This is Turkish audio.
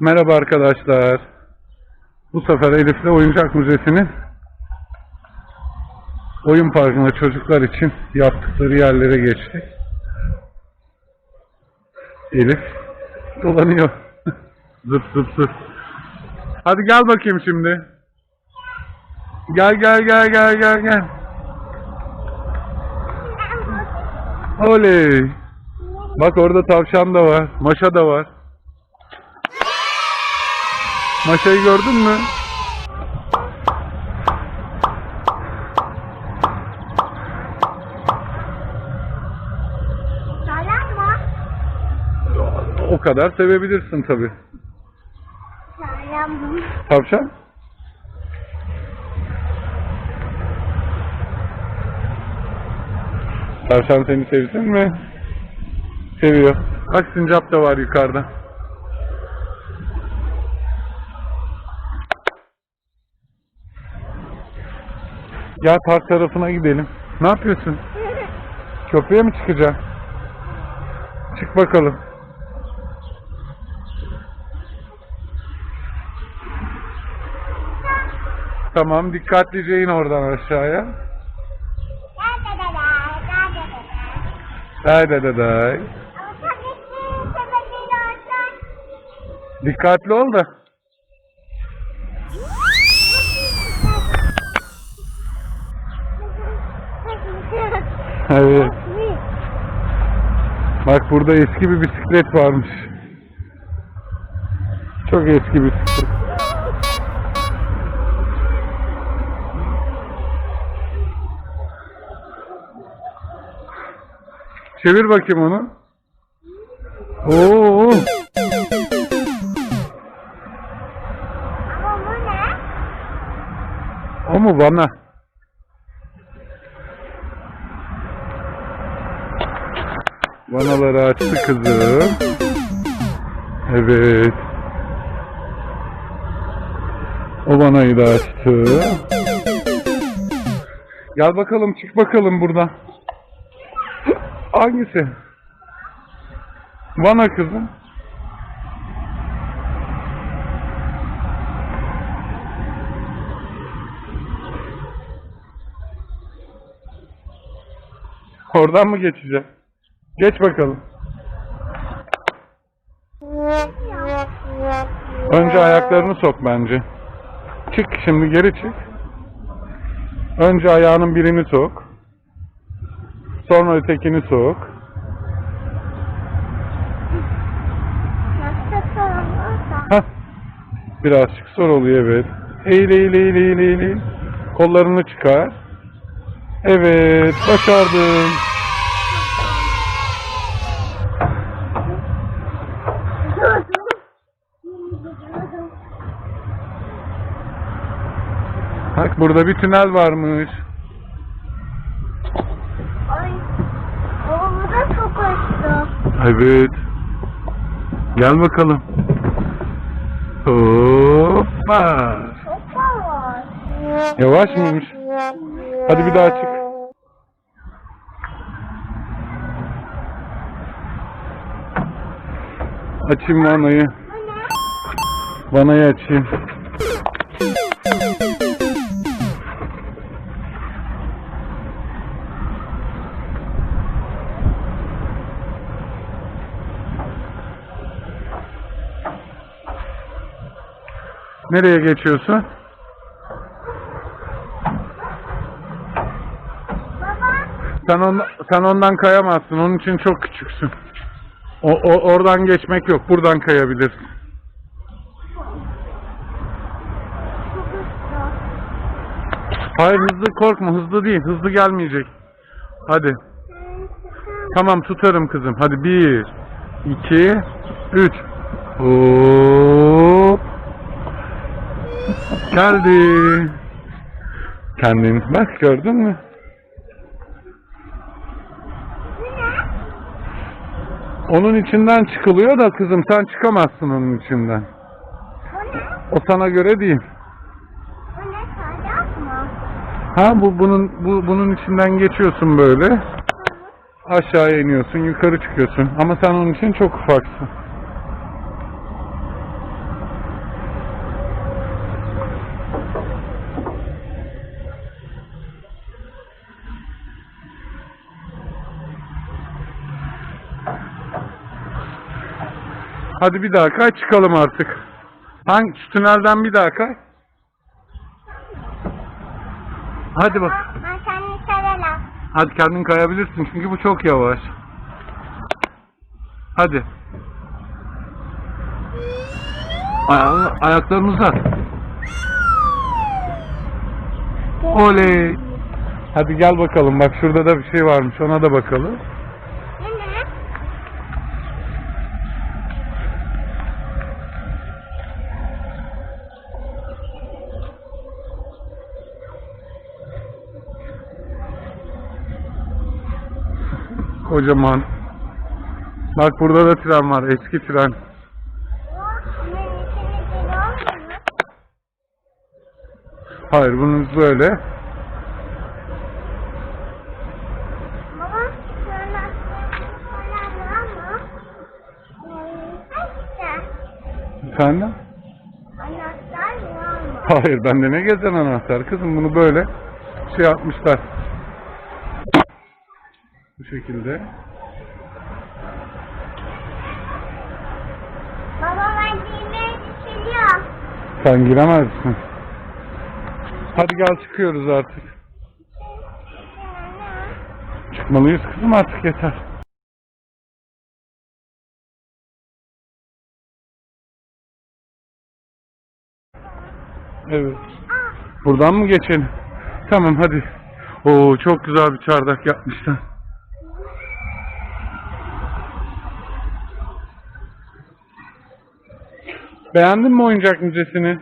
Merhaba arkadaşlar. Bu sefer Elif'le Oyuncak Müzesi'nin oyun parkına çocuklar için yaptıkları yerlere geçtik. Elif dolanıyor. zıp zıp zıp. Hadi gel bakayım şimdi. Gel gel gel gel gel gel. Oley. Bak orada tavşan da var. Maşa da var. Maşayı gördün mü? O kadar sevebilirsin tabi. Tavşan? Tavşan seni sevsin mi? Seviyor. Bak sincap da var yukarıda. Gel park tarafına gidelim. Ne yapıyorsun? Köprüye mi çıkacaksın? Çık bakalım. Tamam dikkatlice in oradan aşağıya. Day day day day. Dikkatli ol da. Evet. Bak burada eski bir bisiklet varmış. Çok eski bir bisiklet. Çevir bakayım onu. Oo. Ama bu ne? O mu bana? Vanaları açtı kızım. Evet. O vanayı da açtı. Gel bakalım çık bakalım buradan. Hangisi? Vana kızım. Oradan mı geçeceğim? Geç bakalım. Önce ayaklarını sok bence. Çık şimdi geri çık. Önce ayağının birini sok. Sonra ötekini sok. Hah. Birazcık zor oluyor evet. Eğil eğil eğil eğil. eğil. Kollarını çıkar. Evet başardın. Bak burada bir tünel varmış. Ay. O bu da çok açtı. Evet. Gel bakalım. Hoppa. Çok var. Yavaş mıymış? Hadi bir daha çık. Açayım vanayı. Vanayı açayım. Nereye geçiyorsun? Sen, on, sen ondan kayamazsın. Onun için çok küçüksün. O, o- oradan geçmek yok. Buradan kayabilirsin. Hayır hızlı korkma. Hızlı değil. Hızlı gelmeyecek. Hadi. Tamam tutarım kızım. Hadi bir, iki, üç. Hop. Geldi. Kendin bak gördün mü? Onun içinden çıkılıyor da kızım sen çıkamazsın onun içinden. O sana göre değil. Ha bu bunun bu bunun içinden geçiyorsun böyle. Aşağıya iniyorsun, yukarı çıkıyorsun. Ama sen onun için çok ufaksın. Hadi bir daha kay çıkalım artık. Hangi şu tünelden bir daha kay. Hadi bak. Ben seni severim. Hadi kendin kayabilirsin çünkü bu çok yavaş. Hadi. Ay- ayaklarını uzat. Oley. Hadi gel bakalım. Bak şurada da bir şey varmış. Ona da bakalım. Kocaman. Bak burada da tren var. Eski tren. Hayır bunun böyle. Efendim? Anahtar mı? Hayır bende ne gezen anahtar kızım bunu böyle şey yapmışlar. Şekilde. Baba ben girmeyi düşünüyorum. Sen giremezsin. Hadi gel çıkıyoruz artık. Çıkmalıyız kızım artık yeter. Evet. Buradan mı geçelim? Tamam hadi. Oo çok güzel bir çardak yapmışlar. Beğendin mi oyuncak müzesini?